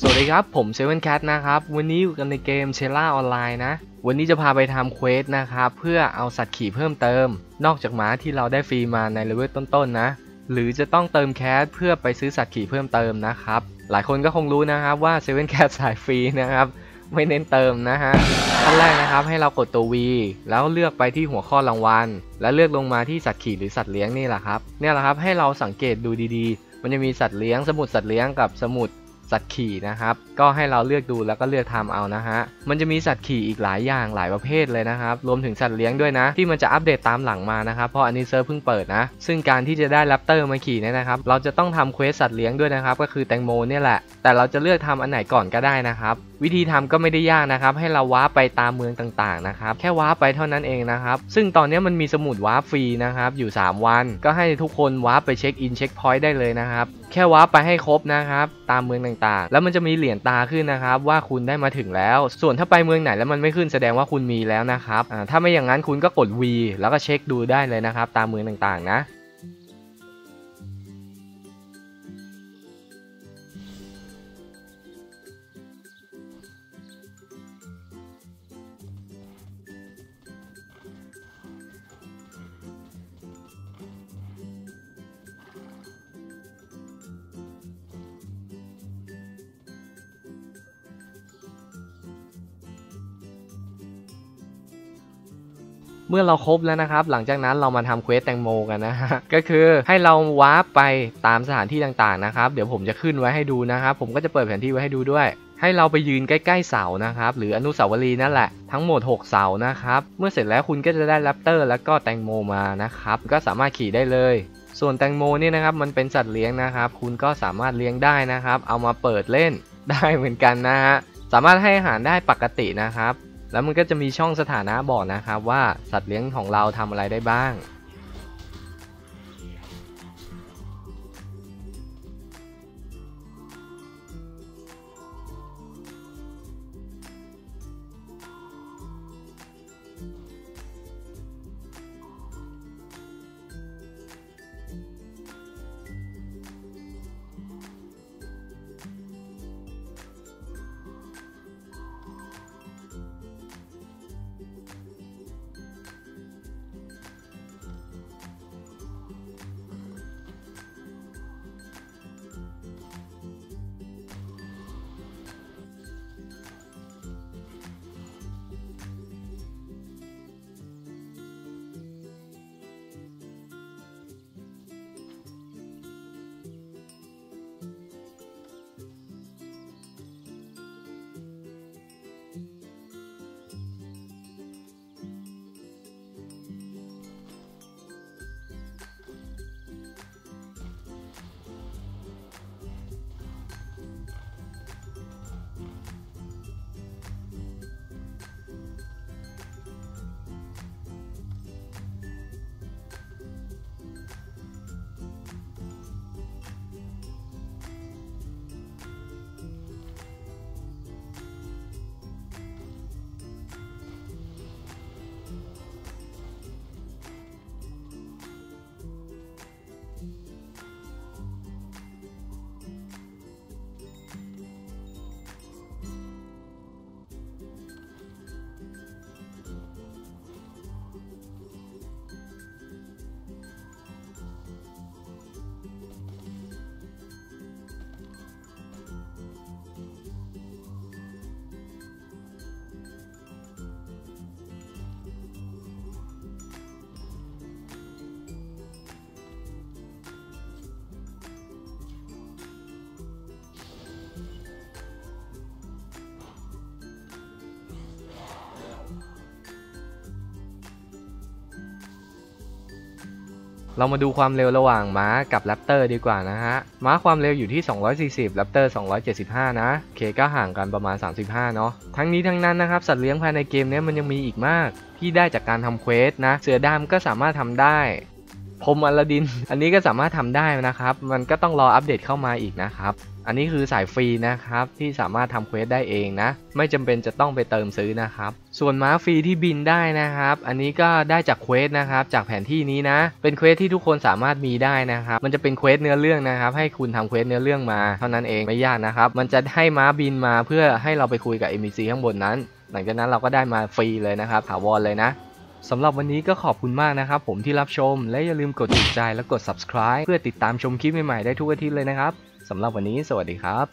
สวัสดีครับ ผมเซเว่นแคทนะครับ วันนี้อยู่กันในเกมเชล่าออนไลน์นะ วันนี้จะพาไปทำเควสนะครับ เพื่อเอาสัตว์ขี่เพิ่มเติม นอกจากม้าที่เราได้ฟรีมาในเลเวลต้นๆนะ หรือจะต้องเติมแคสเพื่อไปซื้อสัตว์ขี่เพิ่มเติมนะครับ หลายคนก็คงรู้นะครับว่าเซเว่นแคทสายฟรีนะครับ ไม่เน้นเติมนะฮะขั้นแรกนะครับให้เรากดตัว V แล้วเลือกไปที่หัวข้อรางวัล แล้วเลือกลงมาที่สัตว์ขี่หรือสัตว์เลี้ยงนี่แหละครับเนี่ยแหละครับให้เราสังเกตดูดีๆ มันจะมีสัตว์เลี้ยง สมุดสัตว์เลี้ยงกับสมุด สัตว์ขี่นะครับ ก็ให้เราเลือกดูแล้วก็เลือกทำเอานะฮะ มันจะมีสัตว์ขี่อีกหลายอย่างหลายประเภทเลยนะครับ รวมถึงสัตว์เลี้ยงด้วยนะ ที่มันจะอัปเดตตามหลังมานะครับ เพราะอันนี้เซิร์ฟเพิ่งเปิดนะ ซึ่งการที่จะได้แรปเตอร์มาขี่เนี่ยนะครับ เราจะต้องทำเควสสัตว์เลี้ยงด้วยนะครับ ก็คือแตงโมเนี่ยแหละ แต่เราจะเลือกทำอันไหนก่อนก็ได้นะครับ วิธีทำก็ไม่ได้ยากนะครับ ให้เราว้าร์ปไปตามเมืองต่างๆนะครับ แค่ว้าร์ปไปเท่านั้นเองนะครับ ซึ่งตอนนี้มันมีสมุดว้าฟรีนะครับ อยู่ 3 วัน ก็ให้ทุกคนว้าไปเช็คอินเช็คพอยต์ได้เลยนะครับ แค่วาร์ปไปให้ครบนะครับ ตามเมืองต่างๆ แล้วมันจะมีเหรียญตาขึ้นนะครับ ว่าคุณได้มาถึงแล้ว ส่วนถ้าไปเมืองไหนแล้วมันไม่ขึ้นแสดงว่าคุณมีแล้วนะครับถ้าไม่อย่างนั้นคุณก็กด V แล้วก็เช็คดูได้เลยนะครับ ตามเมืองต่างๆนะ เมื่อเราครบแล้วนะครับ หลังจากนั้นเรามาทำเควสแตงโมกันนะฮะก็คือให้เราวาร์ปไปตามสถานที่ต่างๆนะครับ เดี๋ยวผมจะขึ้นไว้ให้ดูนะครับ ผมก็จะเปิดแผนที่ไว้ให้ดูด้วย ให้เราไปยืนใกล้ๆเสานะครับ หรืออนุสาวรีย์นั่นแหละทั้งหมด 6 เสานะครับ เมื่อเสร็จแล้วคุณก็จะได้แรปเตอร์แล้วก็แตงโมมานะครับ ก็สามารถขี่ได้เลยส่วนแตงโมเนี่ยนะครับมันเป็นสัตว์เลี้ยงนะครับ คุณก็สามารถเลี้ยงได้นะครับ เอามาเปิดเล่นได้เหมือนกันนะฮะสามารถให้อาหารได้ปกตินะครับ แล้วมันก็จะมีช่องสถานะบอกนะครับว่าสัตว์เลี้ยงของเราทำอะไรได้บ้าง เรามาดูความเร็วระหว่างม้ากับแรปเตอร์ดีกว่านะฮะ ม้าความเร็วอยู่ที่ 240แรปเตอร์ 275 นะเคก็ห่างกันประมาณ 35 เนาะ ทั้งนี้ทั้งนั้นนะครับ สัตว์เลี้ยงภายในเกมนี้มันยังมีอีกมาก ที่ได้จากการทำเควสนะ เสือดำก็สามารถทำได้ พรมอลาดิน อันนี้ก็สามารถทำได้นะครับ มันก็ต้องรออัปเดตเข้ามาอีกนะครับ อันนี้คือสายฟรีนะครับที่สามารถทำเควสได้เองนะ ไม่จำเป็นจะต้องไปเติมซื้อนะครับ ส่วนม้าฟรีที่บินได้นะครับ อันนี้ก็ได้จากเควสนะครับจากแผนที่นี้นะ เป็นเควสที่ทุกคนสามารถมีได้นะครับ มันจะเป็นเควสเนื้อเรื่องนะครับ ให้คุณทำเควสเนื้อเรื่องมา เท่านั้นเองไม่ยากนะครับ มันจะให้ม้าบินมาเพื่อให้เราไปคุยกับ NPC ข้างบนนั้น หลังจากนั้นเราก็ได้มาฟรีเลยนะครับถาวรเลยนะ สำหรับวันนี้ก็ขอบคุณมากนะครับผมที่รับชม และอย่าลืมกดติดใจและกด subscribe เพื่อติดตามชมคลิปใหม่ๆได้ทุกอาทิตย์เลยนะครับสำหรับวันนี้สวัสดีครับ